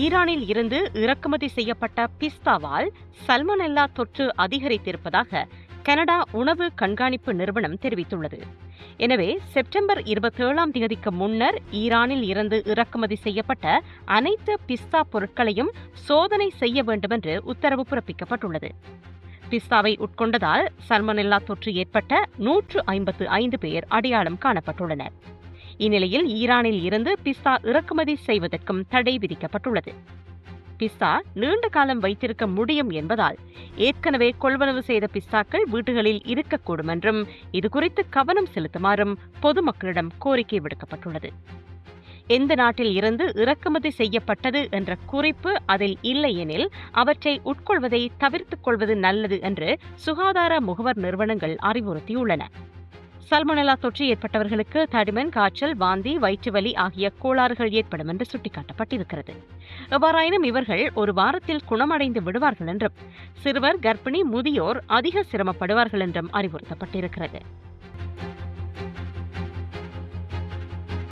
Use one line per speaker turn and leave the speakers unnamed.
ஈரானில் இருந்து இறக்குமதி செய்யப்பட்ட பிஸ்தாவால் சல்மனெல்லா தொற்று அதிகரித்திருப்பதாக கனடா உணவு கண்காணிப்பு நிறுவனம் தெரிவித்துள்ளது. எனவே செப்டம்பர் இருபத்தேழாம் தேதிக்கு முன்னர் ஈரானில் இருந்து இறக்குமதி செய்யப்பட்ட அனைத்து பிஸ்தா பொருட்களையும் சோதனை செய்ய வேண்டுமென்று உத்தரவு பிறப்பிக்கப்பட்டுள்ளது. பிஸ்தாவை உட்கொண்டதால் சல்மனெல்லா தொற்று ஏற்பட்ட நூற்று ஐம்பத்து ஐந்து பேர் அடையாளம் காணப்பட்டுள்ளனர். இந்நிலையில் ஈரானில் இருந்து பிஸ்தா இறக்குமதி செய்வதற்கும் தடை விதிக்கப்பட்டுள்ளது. பிஸ்தா நீண்ட காலம் வைத்திருக்க முடியும் என்பதால் ஏற்கனவே கொள்வனவு செய்த பிஸ்தாக்கள் வீடுகளில் இருக்கக்கூடும் என்றும் இதுகுறித்து கவனம் செலுத்துமாறும் பொதுமக்களிடம் கோரிக்கை விடுக்கப்பட்டுள்ளது. எந்த நாட்டில் இருந்து இறக்குமதி செய்யப்பட்டது என்ற குறிப்பு அதில் இல்லையெனில் அவற்றை உட்கொள்வதை தவிர்த்துக் கொள்வது நல்லது என்று சுகாதார முகவர் நிறுவனங்கள் அறிவுறுத்தியுள்ளன. சல்மொனலா தொற்று ஏற்பட்டவர்களுக்கு தடிமன் காய்ச்சல் வாந்தி வயிற்றுவலி ஆகிய கோளாறுகள் ஏற்படும் என்று சுட்டிக்காட்டப்பட்டிருக்கிறது. எவ்வாறாயினும் இவர்கள் ஒரு வாரத்தில் குணமடைந்து விடுவார்கள் என்றும் சிறுவர் கர்ப்பிணி முதியோர் அதிக சிரமப்படுவார்கள் என்றும் அறிவுறுத்தப்பட்டிருக்கிறது.